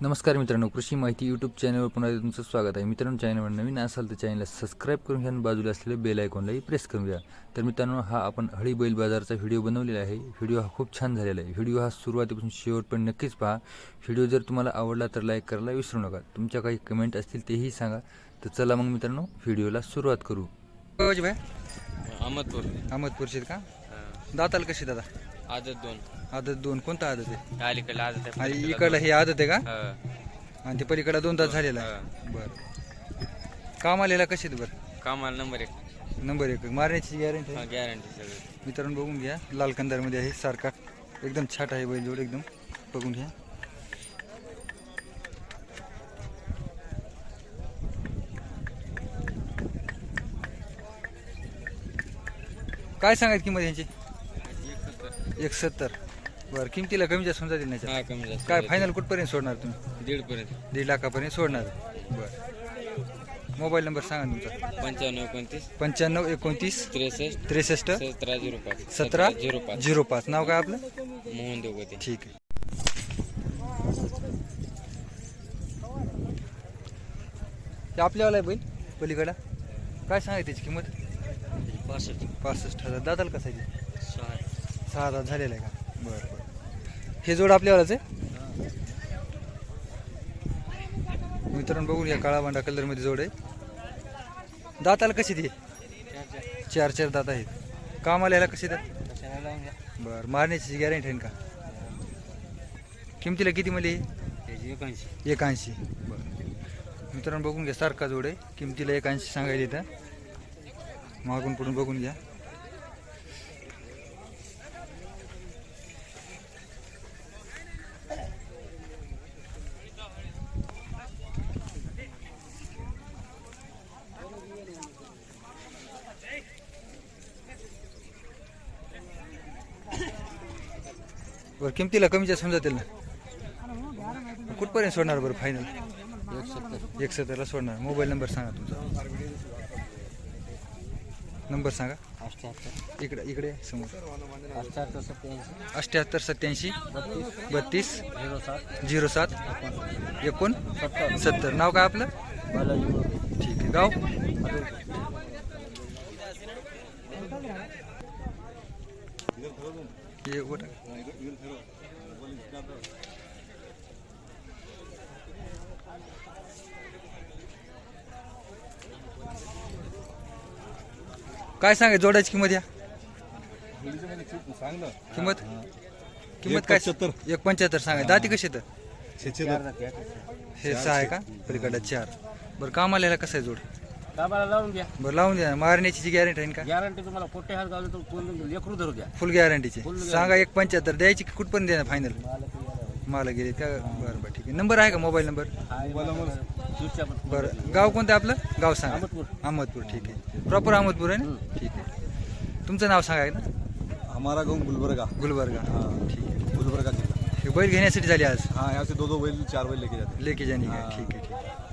नमस्कार मित्रांनो कृषी माहिती यूट्यूब चॅनलवर पुन्हा एकदा तुमचं स्वागत आहे. मित्रांनो चॅनलवर नवीन असाल तर चॅनलला सबस्क्राईब करून घ्या आणि बाजूला असलेलं बेल आयकॉनलाही प्रेस करून घ्या. तर मित्रांनो हा आपण हळी बैल बाजारचा व्हिडिओ बनवलेला आहे. व्हिडिओ हा खूप छान झालेला आहे. व्हिडिओ हा सुरुवातीपासून शेवटपर्यंत नक्कीच पहा. व्हिडिओ जर तुम्हाला आवडला तर लाईक करायला विसरू नका. तुमच्या काही कमेंट असतील तेही सांगा. तर चला मग मित्रांनो व्हिडिओला सुरुवात करू. भाई? अहमदपूर. अहमदपूरचे का? दाताल कशी दादा? आदत दोन. आदत दोन. कोणता आदत आहे? अलीकडे आदत आहे. आणि इकडलं हे आदत आहे का? हा, आणि ते पलीकडे दोन तास झालेला आहे. बरं. काम आलेला कसे बरं? कामाला नंबर एक. नंबर एक. मारण्याची गॅरंटी हा गॅरंटी सगळं. मित्रांनो बघून घ्या. लाल कंदारमध्ये आहे. सारखा. एकदम छाट आहे बैलजोड एकदम. बघून घ्या. काय सांगायची किंमत यांची? एक सत्तर बरं किमतीला कमी जास्त होऊन जातील नाही हा कमी जास्त काय फायनल कुठपर्यंत सोडणार तुम्ही? दीड पर्यंत दीड लाखापर्यंत सोडणार. बरं. मोबाईल नंबर सांगा तुमचा. पंच्याण्णव एकोणतीस. पंच्याण्णव एकोणतीस. त्रेसष्ट. त्रेसष्ट. सतरा झिरो पाच. सतरा झिरो पाच. झिरो पाच. नाव काय आपलं? मोहन देवगते. ठीक आहे. ते आपल्यावाला आहे बैल पलीकडा काय सांगाय त्याची किंमत? पासष्ट. पासष्ट हजार. दादाला कसं आहे? ते? सहा सहा हजार झालेला आहे का? बरं बरं. हे जोड आपल्यावालाच आहे? मित्रांनो बघून घ्या काळा बांडा कलरमध्ये जोड आहे. दाताला कशी ती? चार चार. दात आहेत. कामाला याला कशी देतात बरं मारण्याची गॅरंटी आहे का? किमतीला किती एकोणऐंशी एकाऐंशी. बरं. मित्रांनो बघून घ्या सारखा जोड आहे. किमतीला एकाऐंशी सांगायला इथं मागून पुढून बघून घ्या. बरं किमतीला कमी जास्त समजा ना कुठपर्यंत सोडणार बरं फायनल एक सत्तर एक सत्तरला सोडणार. मोबाईल नंबर सांगा तुमचा. नंबर सांगा. इकडे इकडे समोर. अठ्ठ्याहत्तर सत्याऐंशी बत्तीस झिरो सात झिरो सात एकोण सत्तर. नाव काय आपलं? ठीक आहे. गाव? हे. काय सांगाय जोडायची किंमत या? किंमत? किंमत काय? एक पंच्याहत्तर. सांगाय दाती कशी तर हे सहा आहे का? पलीकडे चार. बरं कामाला कसं आहे जोड? लावून घ्या. बरं लावून द्या. मारण्याची जी गॅरंटी आहे का? गॅरंटी तुम्हाला कोठे हात गावले तर कोण लेकरू धरू द्या फुल गॅरंटीची Full guarantee. सांगा एक पंच्याहत्तर. द्यायची की कुठपर्यंत देणार फायनल मला गेले का? बरं बरं ठीक आहे. नंबर आहे का मोबाईल नंबर बरं. गाव कोणतं आहे आपलं? गाव सांगा. अहमदपूर. अहमदपूर ठीक आहे. प्रॉपर अहमदपूर आहे ना? ठीक आहे. तुमचं नाव सांगा ना हमारा गांव गुलबर्गा. गुलबर्गा. ठीक आहे. गुलबर्गा जिला हे बैल घेण्यासाठी झाली आज? हाँ यहाँ से दो दो बैल चार बैल लेके जाते. लेके जाणे. हा. ठीक आहे ठीक आहे.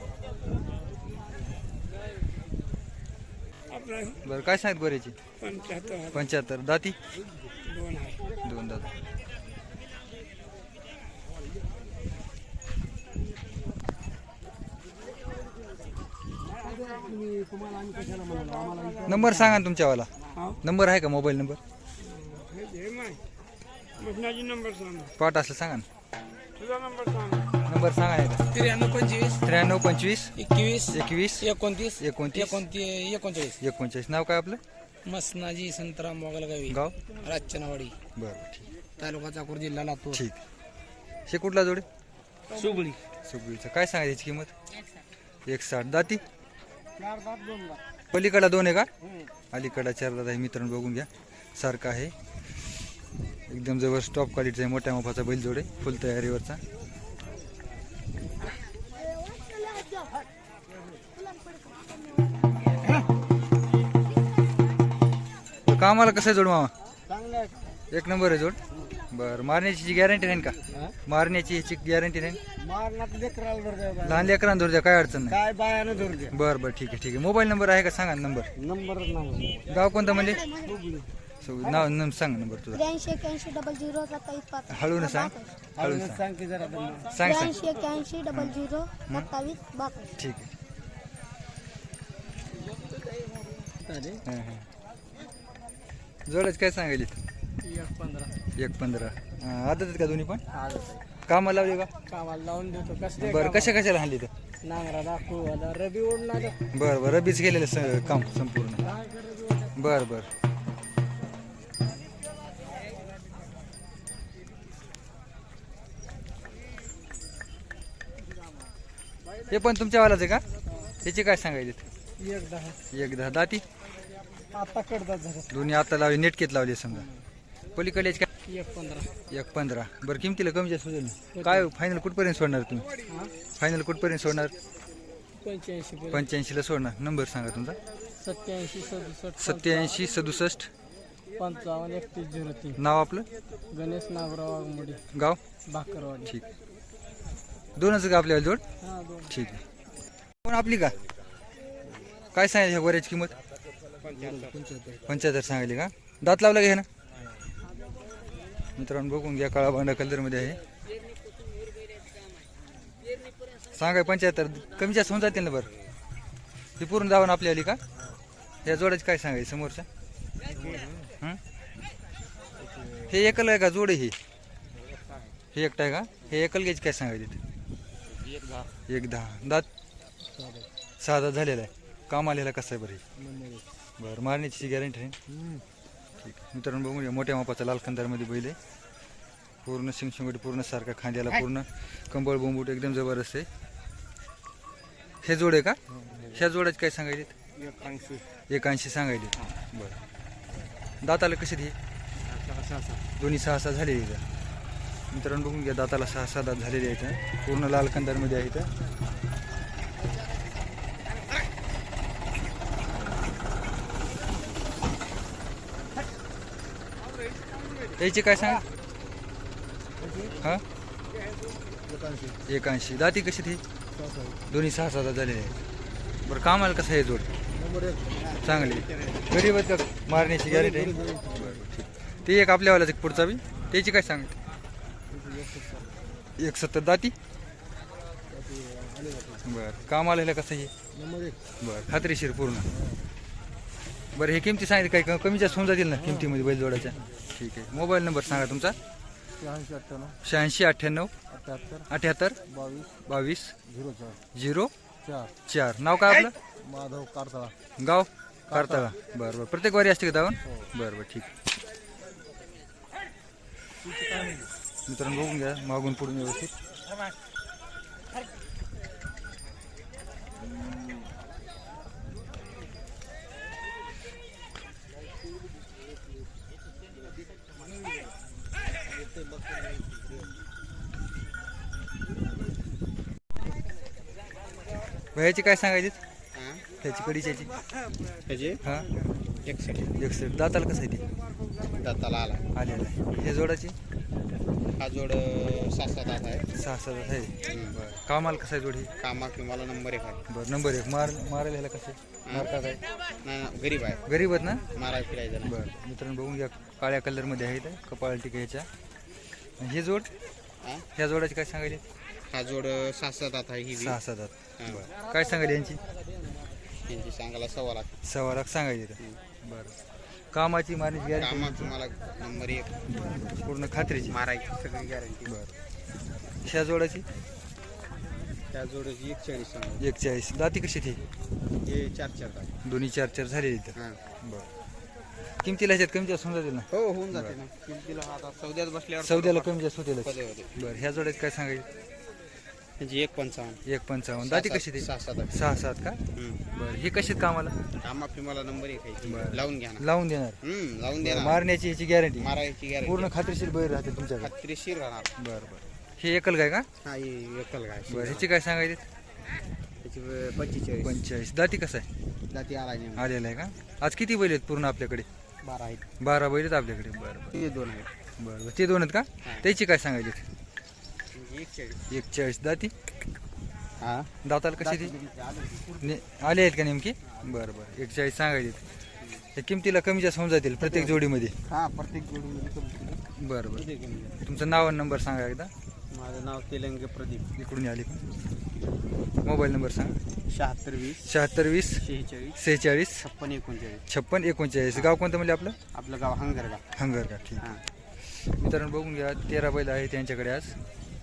बरं काय सांगत बऱ्याची पंच्याहत्तर. दाती? दोन दात. नंबर सांगा ना तुमच्यावाला. नंबर आहे का मोबाईल नंबर? नंबर सांग. पाठ असलं सांगा ना. तुझा नंबर सांग. नंबर सांगा त्र्याण्णव पंचवीस. त्र्याण्णव पंचवीस. एकवीस. एकवीस. एकोणतीस. एकोणतीस. एकोणती एकोणचाळीस. एकोणचाळीस. नाव काय आपलं? मसनाजी संतराम मोगलगावी. गाव? राजचनावाडी. बरं ठीक. तालुका चाकूर जिल्हा लातूर. ठीक. हे कुठला जोडे? सुबळी सुगडीचं. काय सांगायची याची किंमत? एक साठ दाती? पलीकडा दोन आहे का? अलीकडा चार दात आहे. मित्रांनो बघून घ्या. सारखा आहे. एकदम जवळ स्टॉप क्वालिटीचा आहे. मोठ्या मोफाचा बैल जोडे फुल तयारीवरचा. कामाला कसं आहे जोड मामा? एक नंबर आहे जोड. बरं मारण्याची जी गॅरंटी राहील का? मारण्याची ह्याची गॅरंटी धरू द्या लहान लेकरांना धरू द्या काय अडचण नाही. काय बायानं धरू द्या. बरं बरं ठीक आहे ठीक आहे. मोबाईल नंबर आहे का? सांगा नंबर. नंबर नाही. गाव कोणतं म्हणजे? नाव सांग नंबर तुझा. त्र्याऐंशी एक्याऐंशी डबल झिरो सत्तावीस पाच हळू ना सांग हळू सांग. सांग की जरा त्यांना. सांग सांग. त्र्याऐंशी एक्याऐंशी डबल झिरो सत्तावीस बासष्ट. ठीक आहे. हां, हां. जोडाच काय सांगायली? एक पंधरा. एक पंधरा. आदत आहेत का दोन्ही पण? आज कामाला लावले का? कामाला लावून देतो. कसले बरं कशा कशाला आणली तर? नांगरा दाखवू रबी ओढून आलं. बरं बरं रबीच गेलेलं स- काम संपूर्ण. बरं बरं. हे पण तुमच्यावालाच आहे का? त्याची काय सांगायचे एक दहा. एक दहा. दाती? आता झालं. दोन्ही आता लावली नेटकेत लावली समजा? पलीकडे याची काय? एक पंधरा. एक पंधरा. बरं किमतीला कमी जास्त होईल ना? काय फायनल कुठपर्यंत सोडणार तुम्ही? हा? फायनल कुठपर्यंत सोडणार? पंच्याऐंशी पर्यंत. पंच्याऐंशीला सोडणार. नंबर सांगा तुमचा. सत्याऐंशी सदुसष्ट सत्याऐंशी सदुसष्ट. पंचावन्न एकतीस झिरो तीन. नाव आपलं? गणेश नागराव वाघमोडी गाव? भाकरवाडी. ठीक. दोनच का आपल्याला जोड? हा दोन. ठीक आहे. पण आपली का? काय सांगितलं ह्या गोऱ्याची किंमत? पंच्याहत्तर सांगितली का? दात लावला घ्या ना मित्रांनो बघून घ्या काळा बांडा कलरमध्ये आहे. सांगाय पंच्याहत्तर कमी जास्त होऊन जातील ना बरं. ही पूर्ण दावण आपली आली का? या जोड्याची काय सांगायची समोरच्या? हे? एकल आहे का जोड ही? हे एकटा आहे का? हे एकल घ्यायची काय सांगायची एक दहा. दात? सहा झालेला आहे. काम आलेला कसं आहे बरं हे? बरं मारण्याची गॅरंटी आहे ठीक आहे. मित्रांनो बघूया मोठ्या मापाचा लाल कंदारमध्ये बैल आहे. पूर्ण शिंगशिंगोटी पूर्ण सारखा खांद्याला पूर्ण कंबळ बोंबूट एकदम जबरदस्त आहे. हे जोड आहे का? ह्या जोडाची काय सांगायचे? एकाऐंशी. सांगायचे. बरं. दाताला कशी दे दोन्ही सहा सहा झालेली आहेत मित्रांनो बघून घ्या दाताला सहा सहा दात झालेले आहेत पूर्ण लाल कंदारमध्ये आहेत याची काय सांगा? हा? एकाऐंशी. दाती कशी ती? दोन्ही सहा सहा झालेले आहेत. बरं कामाला कसं आहे जोड? चांगली. गरीब आहेत का मारण्याची गॅरेंटी? आहे बरं ठीक. ते एक आपल्यावालाच पुढचा बी. त्याची काय सांग एक सत्तर दाती? बर काम आलेलं कसं हे बर खात्रीशीर पूर्ण. बरं हे किमती सांगितलं काही कमी जास्त होऊन जातील ना किमतीमध्ये बैल जोडाच्या ठीक आहे. मोबाईल नंबर सांगा तुमचा. शहाऐंशी अठ्ठ्याण्णव. अठ्याहत्तर बावीस. झिरो चार. नाव काय आपलं? माधव कारतळा. गाव? कारताळा. बरं बरं. प्रत्येक वारी असते का दावण? बरं बरं ठीक. मित्रांनो बघून घ्या. मागून पुढून व्यवस्थित. ह्याची काय सांगायची ह्याची कडीची त्याचे हा? एक सेट दाताला कसं आहे ते? दाताला आला. आलेलं आहे हे जोडाची? हा जोड सात सात आठ आहे. सहा सहा दात आहे. बरं. कामाला कसं आहे जोड? ही कामा किंवा नंबर एक आहे. बरं नंबर एक. मार मारायला ह्याला कसं आहे? मारतात आहे नाही गरीब आहे. गरीब आहेत ना? माराय फिरायचं. बरं. मित्रांनो बघून घ्या काळ्या कलरमध्ये आहेत कपाळ टिका ह्याच्या. हे जोड? हा? ह्या जोडाची काय सांगायले हा जोड सात सात आठ आहे ही. सहा सहा दात. बरं. काय सांगायले यांची? यांची सांगायला सव्वा लाख. सव्वा लाख सांगायचे तर. बरं. कामाची मारण्याची गॅरंटी? तुम्हाला नंबर एक. पूर्ण खात्रीची? मारायची सगळी गॅरंटी. बरं. ह्या जोडाची त्या जोडची एक चाळीस सांगा. एक चाळीस दाती कशी ती हे? चार चार दोन्ही चार चार झालेली तर. हा. बरं. किमतीला ह्याच्यात कमी जास्त जातील ना? हो होऊन जाते ना. किमतीला आता सौद्यात बसल्यावर सौद्याला कमी जास्त होतील होते होते. बरं ह्या जोड्यात काय सांगायचं? त्यांची एक पंचावन्न. एक पंचावन्न. दाती कशी ती? सहा सात आठ. सहा सात का? हम्म. बरं हे कशी कामाला? कामा फिमाला नंबर एक आहे. लावून घ्या ना. लावून देणार? हम्म लावून द्या ना मारण्याची याची गॅरंटी मारायची गॅरंटी पूर्ण खात्रीशीर बैर राहते तुमच्याकडे. खात्रीशीर राहणार. बरं बरं. हे एकल काय का? हा ही एकल गाय. बरं ह्याची काय सांगायचे? त्याची पंचेचाळीस. पंचेचाळीस. दाती कसं आहे? जाती आला नाही आलेलं आहे का? आज किती बैल आहेत पूर्ण आपल्याकडे? बारा आहेत. बारा बैल आहेत आपल्याकडे. बरं बरं. ते दोन आहेत. बरं बरं. ते दोन आहेत का? त्याची काय सांगायची? म्हणजे एक चाळीस दाती? हा? दाताला कशी ती ने आले आहेत का नेमकी? बरं बरं. एक चाळीस सांगायची किमतीला कमी जास्त होऊन जातील प्रत्येक जोडीमध्ये? हा प्रत्येक जोडीमध्ये बरं बरं. तुमचं नाव आणि नंबर सांगा एकदा. माझं नाव तेलंगे प्रदीप. इकडून आले का मोबाईल नंबर सांगा. शहात्तर वीस. शहात्तर वीस. शेहेचाळीस. सेहेचाळीस छप्पन एकोणचाळीस. छप्पन एकोणचाळीस. गाव कोणतं म्हणजे आपलं? आपलं गाव हंगरगाव. हंगर का ठीक हां. मित्रांनो बघून घ्या. तेरा बैल आहे त्यांच्याकडे आज.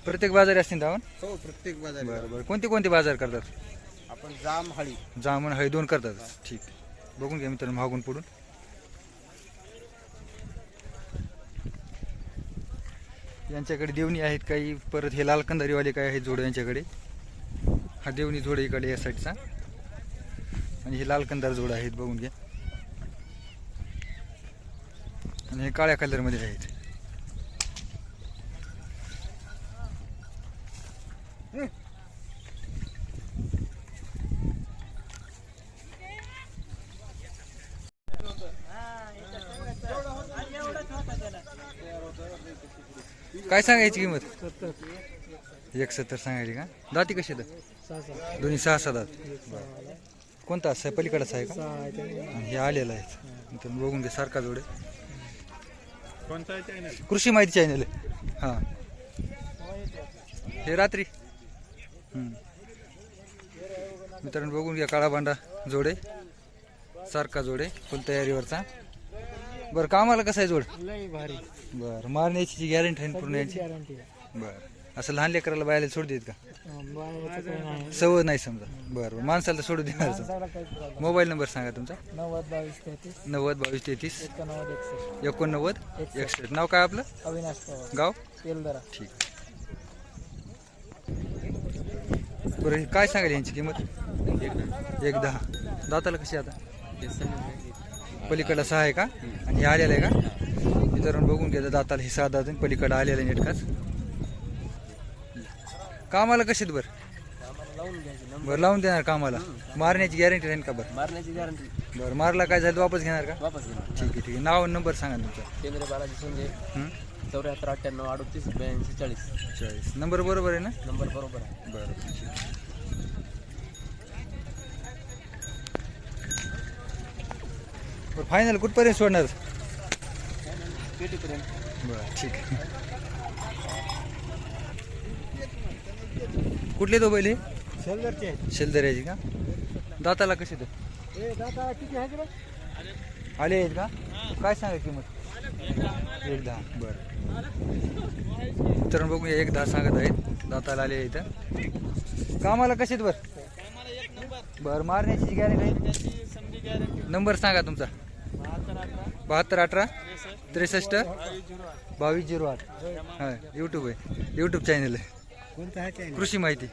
प्रत्येक बाजारी असतील धावून हो प्रत्येक बाजार. बरं बरं. कोणते कोणते बाजार करतात? आपण जाम हळी. जामून हळी दोन करतात. ठीक. बघून घ्या मित्रांनो मागून पुढून. यांच्याकडे देवणी आहेत काही परत हे लाल कंदारीवाले काय आहेत जोड यांच्याकडे? हा देवणी जोड इकडे या साईडचा. आणि हे लाल कंदार जोड आहेत बघून घ्या. आणि हे काळ्या कलरमध्ये आहेत. काय सांगायची किंमत? एक सत्तर सांगायची का? दाती कशी आहेत? दोन्ही सहा सहा दात. कोणता? आहे पलीकडचा आहे का? हे आलेलं आहे. तर बघून घे सारखा जोडे कृषी माहिती चॅनल आहे. हां. हे रात्री. मित्रांनो बघून घ्या काळा बांडा जोडे. सारखा जोडे फुल तयारीवरचा. बरं कामाला कसं आहे जोड? भारी. बरं मारण्याची गॅरंटी आहे ना पूर्ण यांची? बरं. असं लहान लेकराला बायला सोड देत का? सवय नाही समजा. बरं बरं माणसाला सोडू देणार मोबाईल नंबर सांगा तुमचा. नव्वद बावीस तेहतीस. नव्वद बावीस तेहतीस. एकोणनव्वद एकसष्ट. नाव काय आपलं? अविनाश गाव? तेलदरा ठीक. बरं हे काय सांगाल यांची किंमत? एक दहा. दाताला कशी आता? पलीकडला सहा आहे का? आणि हे आलेलं आहे का? मित्रांनो बघून घ्या दाताला हे सहा दात पलीकडं आलेलं आहे नेटकाच. कामाला कशी बरं? बरं लावून देणार कामाला. मारण्याची गॅरंटी राहील का बरं? मारण्याची गॅरंटी बरं मारला काय झालं वापस घेणार का? वापस घेणार. ठीक आहे ठीक आहे. नाव नंबर सांगा तुमचा. केंद्र बालाजी शिंदे? चौऱ्याहत्तर अठ्ठ्याण्णव अडतीस ब्याऐंशी चाळीस. चाळीस. नंबर बरोबर आहे ना? नंबर बरोबर आहे. बरं. बरं फायनल कुठपर्यंत सोडणार? पेटीपर्यंत. बरं ठीक आहे. कुठले तो बैल? शेलदरचे. शेलदऱ्याची का? दाताला कसे ए दादा किती आहे आले आहेत का? काय सांगा किंमत? एक दहा बरं तर बघूया एक दहा सांगत आहेत. दाताला आले इथं. कामाला कसे आहेत बरं? बरं मारण्याची गॅरंटी नंबर सांगा तुमचा. बहात्तर अठरा. त्रेसष्ट. बावीस झिरो आठ. हां यूट्यूब आहे. यूट्यूब चॅनल आहे. कृषी माहिती.